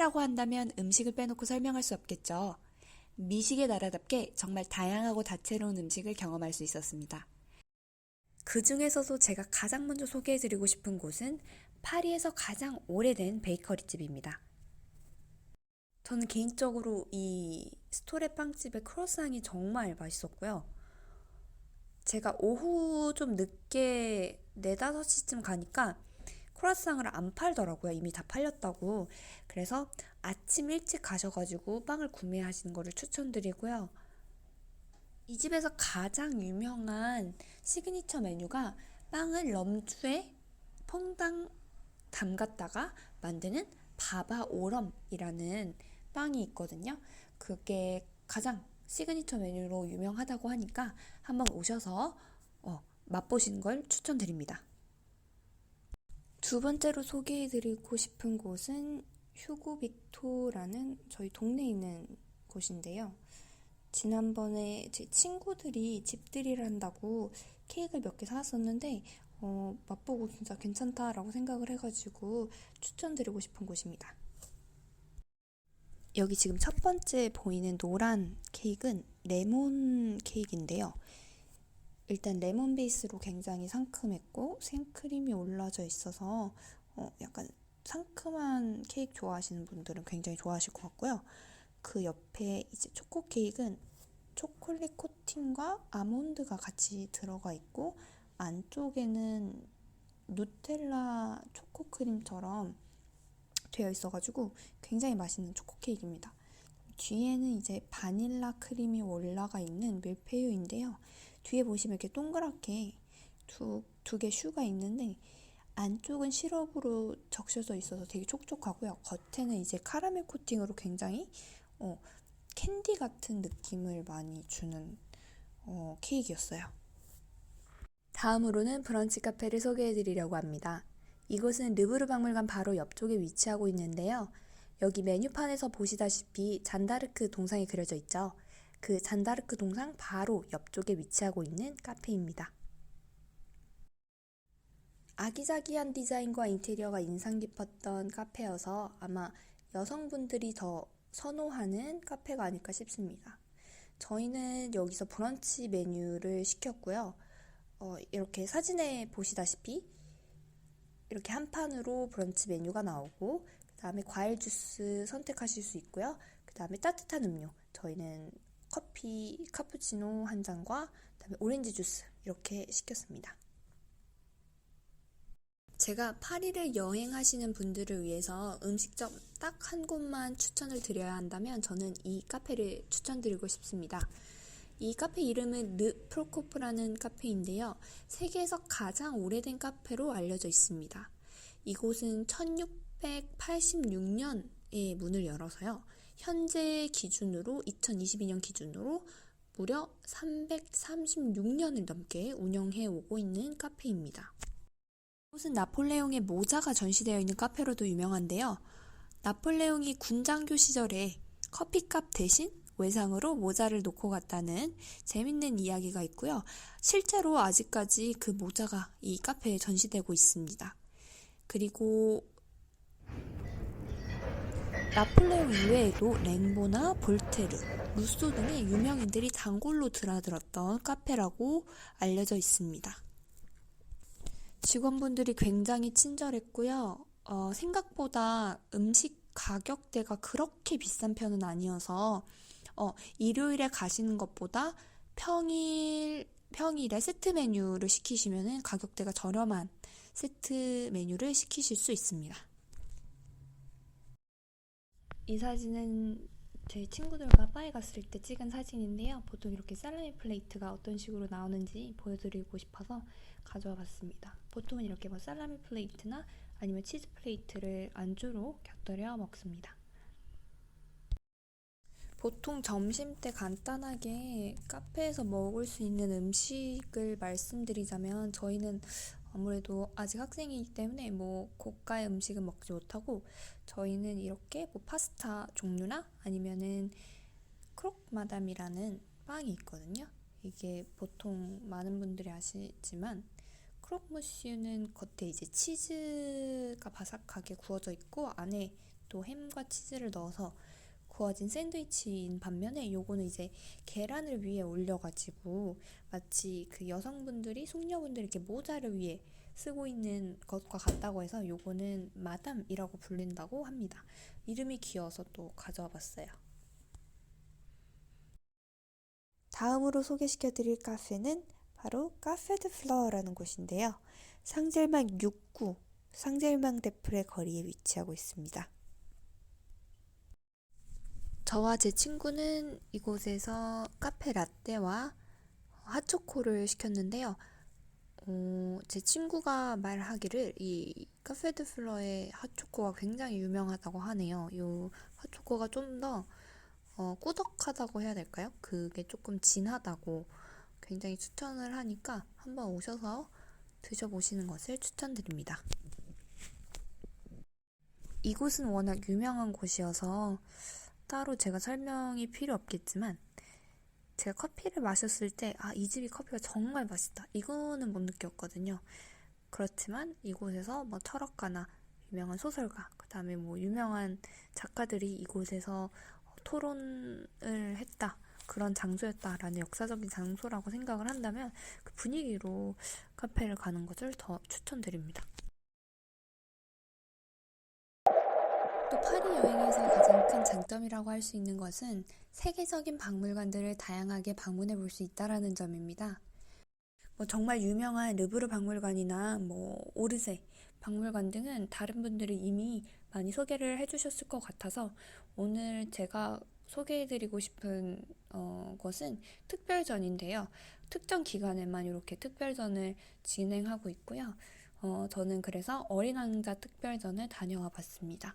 파리라고 한다면 음식을 빼놓고 설명할 수 없겠죠. 미식의 나라답게 정말 다양하고 다채로운 음식을 경험할 수 있었습니다. 그 중에서도 제가 가장 먼저 소개해드리고 싶은 곳은 파리에서 가장 오래된 베이커리 집입니다. 저는 개인적으로 이 스토레 빵집의 크로상이 정말 맛있었고요. 제가 오후 좀 늦게 4, 5시쯤 가니까 크로상을 안 팔더라고요. 이미 다 팔렸다고. 그래서 아침 일찍 가셔가지고 빵을 구매하시는 거를 추천드리고요. 이 집에서 가장 유명한 시그니처 메뉴가 빵을 럼주에 퐁당 담갔다가 만드는 바바 오럼이라는 빵이 있거든요. 그게 가장 시그니처 메뉴로 유명하다고 하니까 한번 오셔서 어, 맛보시는 걸 추천드립니다. 두 번째로 소개해드리고 싶은 곳은 휴고 빅토라는 저희 동네에 있는 곳인데요. 지난번에 제 친구들이 집들이를 한다고 케이크를 몇 개 사왔었는데 어, 맛보고 진짜 괜찮다라고 생각을 해가지고 추천드리고 싶은 곳입니다. 여기 지금 첫 번째 보이는 노란 케이크는 레몬 케이크인데요. 일단 레몬 베이스로 굉장히 상큼했고 생크림이 올라져 있어서 어, 약간 상큼한 케이크 좋아하시는 분들은 굉장히 좋아하실 것 같고요. 그 옆에 이제 초코 케이크는 초콜릿 코팅과 아몬드가 같이 들어가 있고 안쪽에는 누텔라 초코 크림처럼 되어 있어가지고 굉장히 맛있는 초코 케이크입니다. 뒤에는 이제 바닐라 크림이 올라가 있는 밀푀유인데요. 뒤에 보시면 이렇게 동그랗게 두, 두 개 슈가 있는데 안쪽은 시럽으로 적셔져 있어서 되게 촉촉하고요. 겉에는 이제 카라멜 코팅으로 굉장히 어, 캔디 같은 느낌을 많이 주는 어, 케이크였어요. 다음으로는 브런치 카페를 소개해 드리려고 합니다. 이곳은 르브르 박물관 바로 옆쪽에 위치하고 있는데요. 여기 메뉴판에서 보시다시피 잔다르크 동상이 그려져 있죠. 그 잔다르크 동상 바로 옆쪽에 위치하고 있는 카페입니다. 아기자기한 디자인과 인테리어가 인상 깊었던 카페여서 아마 여성분들이 더 선호하는 카페가 아닐까 싶습니다. 저희는 여기서 브런치 메뉴를 시켰고요. 어, 이렇게 사진에 보시다시피 이렇게 한 판으로 브런치 메뉴가 나오고 그 다음에 과일 주스 선택하실 수 있고요. 그 다음에 따뜻한 음료 저희는 커피 카푸치노 한 잔과 그다음에 오렌지 주스 이렇게 시켰습니다. 제가 파리를 여행하시는 분들을 위해서 음식점 딱 한 곳만 추천을 드려야 한다면 저는 이 카페를 추천드리고 싶습니다. 이 카페 이름은 르 프로코프라는 카페인데요. 세계에서 가장 오래된 카페로 알려져 있습니다. 이곳은 1686년에 문을 열어서요. 현재 기준으로 2022년 기준으로 무려 336년을 넘게 운영해 오고 있는 카페입니다. 이곳은 나폴레옹의 모자가 전시되어 있는 카페로도 유명한데요. 나폴레옹이 군장교 시절에 커피값 대신 외상으로 모자를 놓고 갔다는 재밌는 이야기가 있고요. 실제로 아직까지 그 모자가 이 카페에 전시되고 있습니다. 그리고 나폴레옹 이외에도 랭보나 볼테르, 루소 등의 유명인들이 단골로 드나들었던 카페라고 알려져 있습니다. 직원분들이 굉장히 친절했고요. 어, 생각보다 음식 가격대가 그렇게 비싼 편은 아니어서 어, 일요일에 가시는 것보다 평일 평일에 세트 메뉴를 시키시면 가격대가 저렴한 세트 메뉴를 시키실 수 있습니다. 이 사진은 저희 친구들과 바에 갔을 때 찍은 사진인데요. 보통 이렇게 살라미 플레이트가 어떤 식으로 나오는지 보여드리고 싶어서 가져와 봤습니다. 보통은 이렇게 뭐 살라미 플레이트나 아니면 치즈 플레이트를 안주로 곁들여 먹습니다. 보통 점심 때 간단하게 카페에서 먹을 수 있는 음식을 말씀드리자면 저희는 아무래도 아직 학생이기 때문에 뭐 고가의 음식은 먹지 못하고 저희는 이렇게 뭐 파스타 종류나 아니면은 크록마담이라는 빵이 있거든요. 이게 보통 많은 분들이 아시지만 크록무슈는 겉에 이제 치즈가 바삭하게 구워져 있고 안에 또 햄과 치즈를 넣어서 구워진 샌드위치인 반면에 요거는 이제 계란을 위에 올려가지고 마치 그 여성분들이 숙녀분들이 이렇게 모자를 위에 쓰고 있는 것과 같다고 해서 요거는 마담이라고 불린다고 합니다. 이름이 귀여워서 또 가져와 봤어요. 다음으로 소개시켜 드릴 카페는 바로 카페 드 플라워라는 곳인데요. 상젤망 6구 상젤망 데플의 거리에 위치하고 있습니다. 저와 제 친구는 이곳에서 카페 라떼와 핫초코를 시켰는데요. 어, 제 친구가 말하기를 이 카페 드 플러의 핫초코가 굉장히 유명하다고 하네요. 이 핫초코가 좀더 어, 꾸덕하다고 해야 될까요? 그게 조금 진하다고 굉장히 추천을 하니까 한번 오셔서 드셔보시는 것을 추천드립니다. 이곳은 워낙 유명한 곳이어서 따로 제가 설명이 필요 없겠지만 제가 커피를 마셨을 때, 아, 이 집이 커피가 정말 맛있다. 이거는 못 느꼈거든요. 그렇지만 이곳에서 뭐 철학가나 유명한 소설가, 그 다음에 뭐 유명한 작가들이 이곳에서 토론을 했다. 그런 장소였다라는 역사적인 장소라고 생각을 한다면 그 분위기로 카페를 가는 것을 더 추천드립니다. 또 파리 여행에서 가장 큰 장점이라고 할 수 있는 것은 세계적인 박물관들을 다양하게 방문해 볼 수 있다라는 점입니다. 뭐 정말 유명한 르브르 박물관이나 뭐 오르세 박물관 등은 다른 분들이 이미 많이 소개를 해주셨을 것 같아서 오늘 제가 소개해드리고 싶은 어, 것은 특별전인데요. 특정 기간에만 이렇게 특별전을 진행하고 있고요. 어, 저는 그래서 어린 왕자 특별전을 다녀와 봤습니다.